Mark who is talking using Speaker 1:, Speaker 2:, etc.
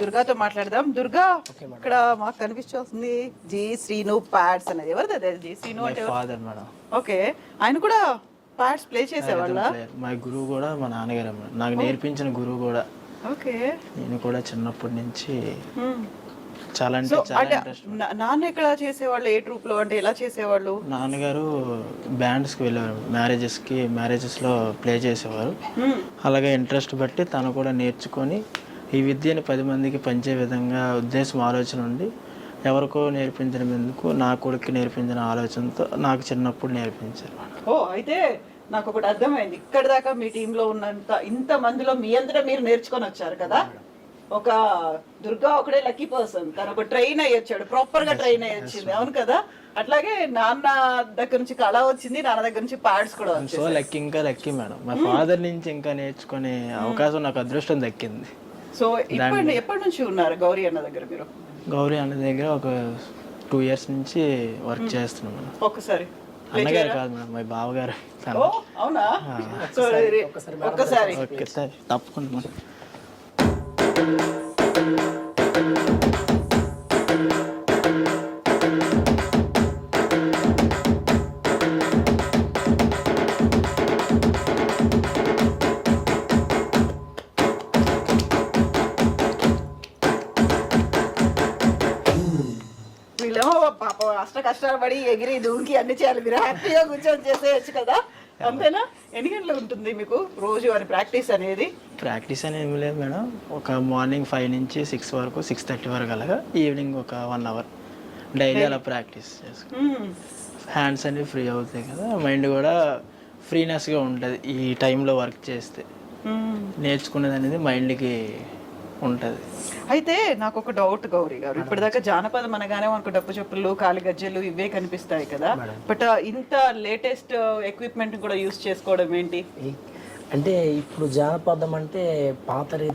Speaker 1: దుర్గాతో మాట్లాడదాం. దుర్గా ఇక్కడ మాకు కనిపిస్తుంది జీ శ్రీను ప్యాడ్స్ అనేది. ఎవరిది అదే? జీ శ్రీను అంటే?
Speaker 2: Father madam.
Speaker 1: ఓకే. ఆయన కూడా ప్యాడ్స్ ప్లే చేసేవాళ్ళ?
Speaker 2: మా గురువు కూడా మా నాన్నగారే నాకు నేర్పించిన గురువు కూడా.
Speaker 1: ఓకే.
Speaker 2: నేను కూడా చిన్నప్పటి నుంచి. చాలా అంటే చాలా
Speaker 1: నాన్న ఎక్కడ చేసేవాళ్ళు? ఏ ట్రూప్లో? అంటే ఎలా చేసేవాళ్ళు?
Speaker 2: నాన్నగారు బ్యాండ్స్కి వెళ్ళేవారు. మ్యారేజెస్కి మ్యారేజెస్లో ప్లే చేసేవారు. అలాగే ఇంట్రెస్ట్ బట్టి తను కూడా నేర్చుకొని ఈ విద్యను పది మందికి పంచే విధంగా ఉద్దేశం ఆలోచన ఉండి ఎవరికో నేర్పించడం ఎందుకు? నా కొడుకు నేర్పించిన ఆలోచనతో నాకు చిన్నప్పుడు నేర్పించారు.
Speaker 1: ఓ అయితే నాకు ఒకటి అర్థమైంది. ఇక్కడ దాకా మీ టీంలో ఉన్నంత ఇంత మందిలో మీ అంతటా మీరు నేర్చుకొని వచ్చారు కదా? ఒక దుర్గా ఒకడే లక్కీ పర్సన్. తను ఒక ట్రైన్ అయ్యి వచ్చాడు ప్రాపర్గా ట్రైన్ అయ్యి వచ్చింది అవును కదా? అట్లాగే నాన్న దగ్గర నుంచి కళ వచ్చింది నాన్న దగ్గర నుంచి ప్యాడ్స్ కూడా
Speaker 2: సో లక్కీ ఇంకా లక్కీ మేడం. మా ఫాదర్ నుంచి ఇంకా నేర్చుకునే అవకాశం నాకు అదృష్టం దక్కింది.
Speaker 1: సో ఇప్పుడు ఎప్పటి నుంచి ఉన్నారు గౌరీ అన్న దగ్గర మీరు?
Speaker 2: గౌరీ అన్న దగ్గర ఒక టూ ఇయర్స్ నుంచి వర్క్ చేస్తున్నాం మేడం
Speaker 1: ఒక్కసారి.
Speaker 2: అన్నగారు కాదు మేడం మా బావగారు
Speaker 1: అవునా? సో ఒక్కసారి
Speaker 2: ఓకే సార్ తప్పకుండా
Speaker 1: వీళ్ళేమో పాప అష్ట కష్టాలు పడి ఎగిరి దూకి అన్ని చేయాలి. మీరు హ్యాపీగా కూర్చొని చేసేయచ్చు కదా. అంతేనా? ఎన్ని గంటలు ఉంటుంది మీకు రోజు వారి ప్రాక్టీస్ అనేది?
Speaker 2: ప్రాక్టీస్ అనేది ఏమి లేదు మేడం. ఒక మార్నింగ్ ఫైవ్ నుంచి సిక్స్ వరకు సిక్స్ థర్టీ వరకు అలాగా ఈవినింగ్ ఒక వన్ అవర్. డైలీ అలా ప్రాక్టీస్ చేసుకో. హ్యాండ్స్ అనేవి ఫ్రీ అవుతాయి కదా. మైండ్ కూడా ఫ్రీనెస్గా ఉంటుంది ఈ టైంలో వర్క్ చేస్తే. నేర్చుకునేది అనేది మైండ్కి ఉంటుంది.
Speaker 1: అయితే నాకు ఒక డౌట్ గౌరీ గారు. ఇప్పటిదాకా జానపదం అనగానే మనకు డప్పు చెప్పులు కాలి గజ్జలు ఇవే కనిపిస్తాయి కదా. బట్ ఇంత లేటెస్ట్ ఎక్విప్మెంట్ కూడా యూస్ చేసుకోవడం ఏంటి?
Speaker 3: అంటే ఇప్పుడు జానపదం అంటే పాత రీతి